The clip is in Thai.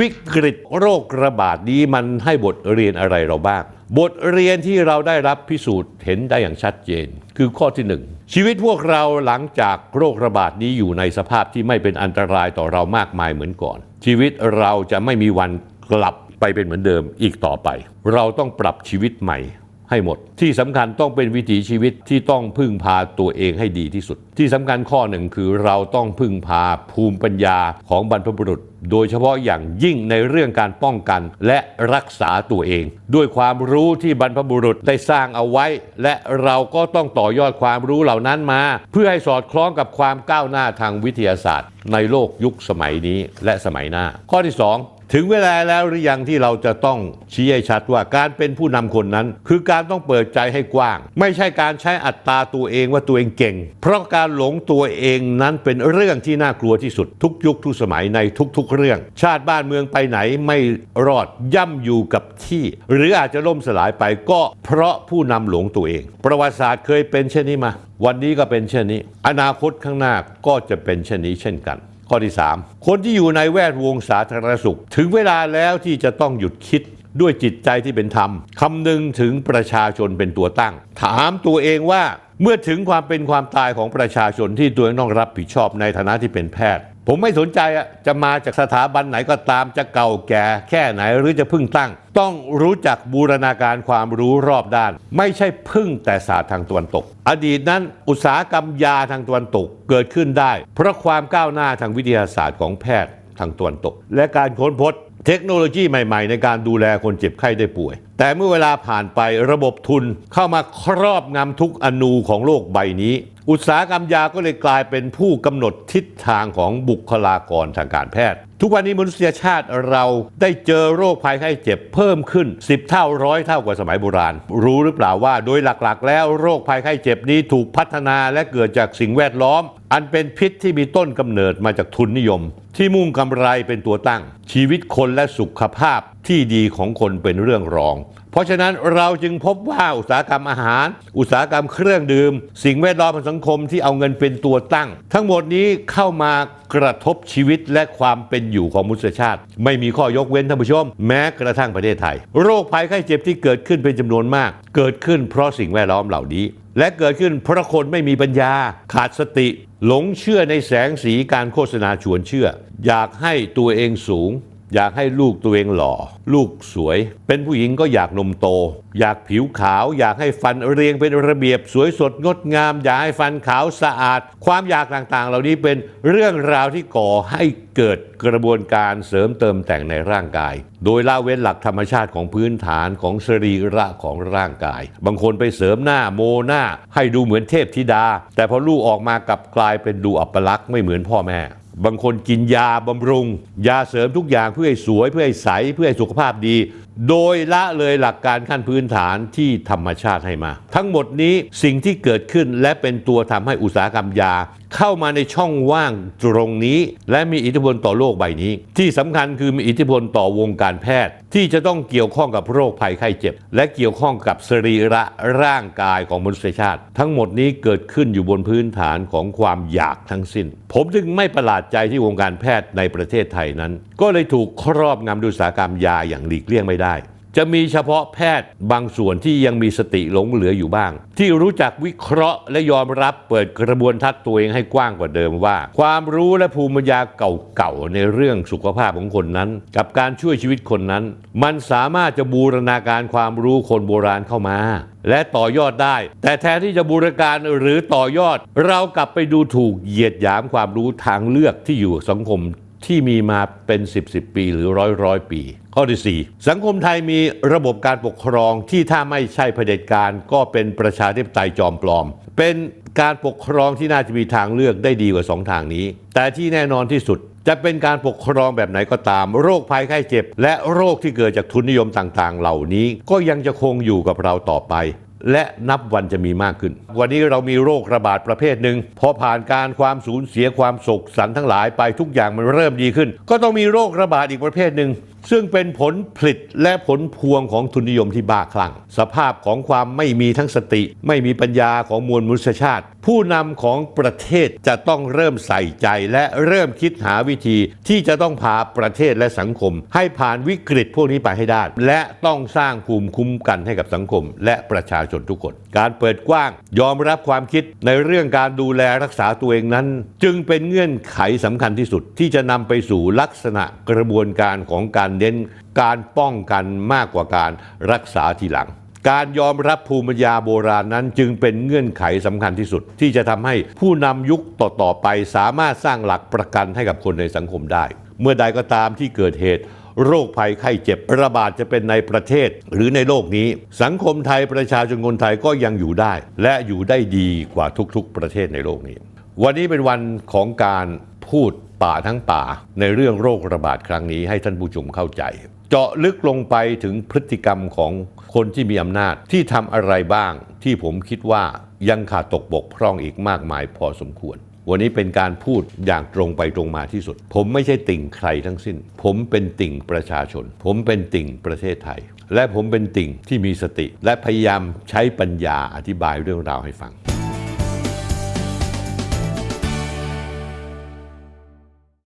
วิกฤตโรคระบาดนี้มันให้บทเรียนอะไรเราบ้าง บทเรียนที่เราได้รับพิสูจน์เห็นได้อย่างชัดเจน คือข้อที่หนึ่งชีวิตพวกเราหลังจากโรคระบาดนี้อยู่ในสภาพที่ไม่เป็นอันตรายต่อเรามากมายเหมือนก่อน ชีวิตเราจะไม่มีวันกลับไปเป็นเหมือนเดิมอีกต่อไป เราต้องปรับชีวิตใหม่ ให้หมด ที่สำคัญต้องเป็นวิถีชีวิตที่ต้องพึ่งพาตัวเองให้ดีที่สุด ที่สำคัญข้อหนึ่งคือเราต้องพึ่งพาภูมิปัญญาของบรรพบุรุษ โดยเฉพาะอย่างยิ่งในเรื่องการป้องกันและรักษาตัวเอง ด้วยความรู้ที่บรรพบุรุษได้สร้างเอาไว้ และเราก็ต้องต่อยอดความรู้เหล่านั้นมา เพื่อให้สอดคล้องกับความก้าวหน้าทางวิทยาศาสตร์ ในโลกยุคสมัยนี้และสมัยหน้า ข้อที่สอง ถึงเวลาแล้วหรือยังที่เราจะต้องชี้ให้ชัดว่าการเป็นผู้นำคนนั้น คือการต้องเปิดใจให้กว้าง ไม่ใช่การใช้อัตราตัวเองว่าตัวเองเก่ง เพราะการหลงตัวเองนั้นเป็นเรื่องที่น่ากลัวที่สุดทุกยุคทุกสมัยในทุกๆเรื่อง ชาติบ้านเมืองไปไหนไม่รอดย่ำอยู่กับที่ หรืออาจจะล่มสลายไปก็เพราะผู้นำหลงตัวเอง ประวัติศาสตร์เคยเป็นเช่นนี้มา วันนี้ก็เป็นเช่นนี้ อนาคตข้างหน้าก็จะเป็นเช่นนี้เช่นกัน ข้อที่ 3 คนที่อยู่ในแวดวงสาธารณสุข ถึงเวลาแล้วที่จะต้องหยุดคิดด้วยจิตใจที่เป็นธรรมคำนึงถึงประชาชนเป็นตัวตั้ง ถามตัวเองว่าเมื่อถึงความเป็นความตายของประชาชนที่ตัวเองต้องรับผิดชอบในฐานะที่เป็นแพทย์ ผมไม่สนใจอะจะมาจากสถาบันไหนก็ตามจะเก่าแก่แค่ไหนหรือจะพิ่งตั้ง ต้องรู้จักบูรณาการความรู้รอบด้าน ไม่ใช่พึ่งแต่ศาสตร์ทางตะวันตก อดีตนั้นอุตสาหกรรมยาทางตะวันตกเกิดขึ้นได้ เพราะความก้าวหน้าทางวิทยาศาสตร์ของแพทย์ทางตะวันตก และการค้นพบเทคโนโลยีใหม่ ๆ ในการดูแลคนเจ็บไข้ได้ป่วย แต่เมื่อเวลาผ่านไประบบทุนเข้ามาครอบงำทุกอนูของโลกใบนี้ อุตสาหกรรมยาก็เลยกลายเป็นผู้กำหนดทิศทางของบุคลากรทางการแพทย์ ทุกวันนี้มนุษยชาติเราได้เจอโรคภัยไข้เจ็บเพิ่มขึ้น 10 เท่าร้อยเท่ากว่าสมัยโบราณ รู้หรือเปล่าว่าโดยหลักๆ แล้วโรคภัยไข้เจ็บนี้ถูกพัฒนาและเกิดจากสิ่งแวดล้อม อันเป็นพิษที่มีต้นกำเนิดมาจากทุนนิยม ที่มุ่งกำไรเป็นตัวตั้ง ชีวิตคนและสุขภาพที่ดีของคนเป็นเรื่องรอง เพราะฉะนั้นเราจึงพบว่าอุตสาหกรรมอาหาร อุตสาหกรรมเครื่องดื่ม สิ่งแวดล้อมสังคมที่เอาเงินเป็นตัวตั้ง ทั้งหมดนี้เข้ามากระทบชีวิตและความเป็นอยู่ของมนุษยชาติ ไม่มีข้อยกเว้นท่านผู้ชม แม้กระทั่งประเทศไทย โรคภัยไข้เจ็บที่เกิดขึ้นเป็นจำนวนมาก เกิดขึ้นเพราะสิ่งแวดล้อมเหล่านี้ และเกิดขึ้นเพราะคนไม่มีปัญญา ขาดสติ หลงเชื่อในแสงสีการโฆษณาชวนเชื่อ อยากให้ตัวเองสูง อยากให้ลูกตัวเองหล่อ ลูกสวย เป็นผู้หญิงก็อยากนมโต อยากผิวขาว อยากให้ฟันเรียงเป็นระเบียบสวยสดงดงาม อยากให้ฟันขาวสะอาด ความอยากต่างๆ เหล่านี้เป็นเรื่องราวที่ก่อให้เกิดกระบวนการเสริมเติมแต่งในร่างกาย โดยละเว้นหลักธรรมชาติของพื้นฐานของสรีระของร่างกาย บางคนไปเสริมหน้าโมหน้า ให้ดูเหมือนเทพธิดา แต่พอลูกออกมากลับกลายเป็นดูอัปลักษณ์ไม่เหมือนพ่อแม่ บางคนกินยาบำรุง ยาเสริมทุกอย่างเพื่อให้สวยเพื่อให้ใสเพื่อให้สุขภาพดีโดยละเลยหลักการขั้นพื้นฐานที่ธรรมชาติให้มา ทั้งหมดนี้สิ่งที่เกิดขึ้นและเป็นตัวทำให้อุตสาหกรรมยา เข้ามาในช่องว่างตรงนี้ และมีอิทธิพลต่อโลกใบนี้ ที่สำคัญคือมีอิทธิพลต่อวงการแพทย์ ที่จะต้องเกี่ยวข้องกับโรคภัยไข้เจ็บ และเกี่ยวข้องกับสรีระร่างกายของมนุษยชาติ ทั้งหมดนี้เกิดขึ้นอยู่บนพื้นฐานของความอยากทั้งสิ้น ผมจึงไม่ประหลาดใจที่วงการแพทย์ในประเทศไทยนั้น ก็เลยถูกครอบงำด้วยอุตสาหกรรมยาอย่างหลีกเลี่ยงไม่ได้ จะมีเฉพาะแพทย์บางส่วนที่ยังมีสติหลงเหลืออยู่บ้าง ที่รู้จักวิเคราะห์และยอมรับเปิดกระบวนทัศน์ตัวเองให้กว้างกว่าเดิมว่า ความรู้และภูมิปัญญาเก่าๆในเรื่องสุขภาพของคนนั้น กับการช่วยชีวิตคนนั้น มันสามารถจะบูรณาการความรู้คนโบราณเข้ามาและต่อยอดได้ แต่แทนที่จะบูรณาการหรือต่อยอด เรากลับไปดูถูกเหยียดหยามความรู้ทางเลือกที่อยู่สังคม ที่มีมาเป็น 10บสปีหรือร้อยร้อยปี ข้อที่ 4 สังคมไทยมีระบบการปกครองที่ถ้าไม่ใช่เผด็จการ ก็เป็นประชาธิปไตยจอมปลอม เป็นการปกครองที่น่าจะมีทางเลือกได้ดีกว่าสองทางนี้ แต่ที่แน่นอนที่สุดจะเป็นการปกครองแบบไหนก็ตาม โรคภัยไข้เจ็บ และโรคที่เกิดจากทุนนิยมต่างๆ เหล่านี้ ก็ยังจะคงอยู่กับเราต่อไป และนับวันจะมีมากขึ้น วันนี้เรามีโรคระบาดประเภทหนึ่งพอผ่านการความสูญเสียความโศกสันทั้งหลายไปทุกอย่างมันเริ่มดีขึ้น ก็ต้องมีโรคระบาดอีกประเภทหนึ่ง ซึ่งเป็นผลผลิตและผลพวงของทุนนิยมที่บ้าคลั่ง สภาพของความไม่มีทั้งสติ ไม่มีปัญญาของมวลมนุษยชาติ ผู้นำของประเทศจะต้องเริ่มใส่ใจและเริ่มคิดหาวิธีที่จะต้องพาประเทศและสังคม ให้ผ่านวิกฤตพวกนี้ไปให้ได้ และต้องสร้างภูมิคุ้มกันให้กับสังคม และประชาชนทุกคน การเปิดกว้าง ยอมรับความคิดในเรื่องการดูแลรักษาตัวเองนั้น จึงเป็นเงื่อนไขสำคัญที่สุดที่จะนำไปสู่ลักษณะกระบวนการของการเน้นการป้องกันมากกว่าการรักษาทีหลัง การยอมรับภูมิปัญญาโบราณนั้นจึงเป็นเงื่อนไขสำคัญที่สุด ที่จะทำให้ผู้นำยุคต่อๆไปสามารถสร้างหลักประกันให้กับคนในสังคมได้ เมื่อใดก็ตามที่เกิดเหตุโรคภัยไข้เจ็บระบาดจะเป็นในประเทศหรือในโลกนี้ สังคมไทยประชาชนคนไทยก็ยังอยู่ได้ และอยู่ได้ดีกว่าทุกๆ ประเทศในโลกนี้ วันนี้เป็นวันของการพูด ป่าทั้งป่า ในเรื่องโรคระบาดครั้งนี้ให้ท่านผู้ชมเข้าใจ เจาะลึกลงไปถึงพฤติกรรมของคนที่มีอำนาจที่ทำอะไรบ้าง ที่ผมคิดว่ายังขาดตกบกพร่องอีกมากมายพอสมควร วันนี้เป็นการพูดอย่างตรงไปตรงมาที่สุด ผมไม่ใช่ติ่งใครทั้งสิ้น ผมเป็นติ่งประชาชน ผมเป็นติ่งประเทศไทย และผมเป็นติ่งที่มีสติ และพยายามใช้ปัญญาอธิบายเรื่องราวให้ฟัง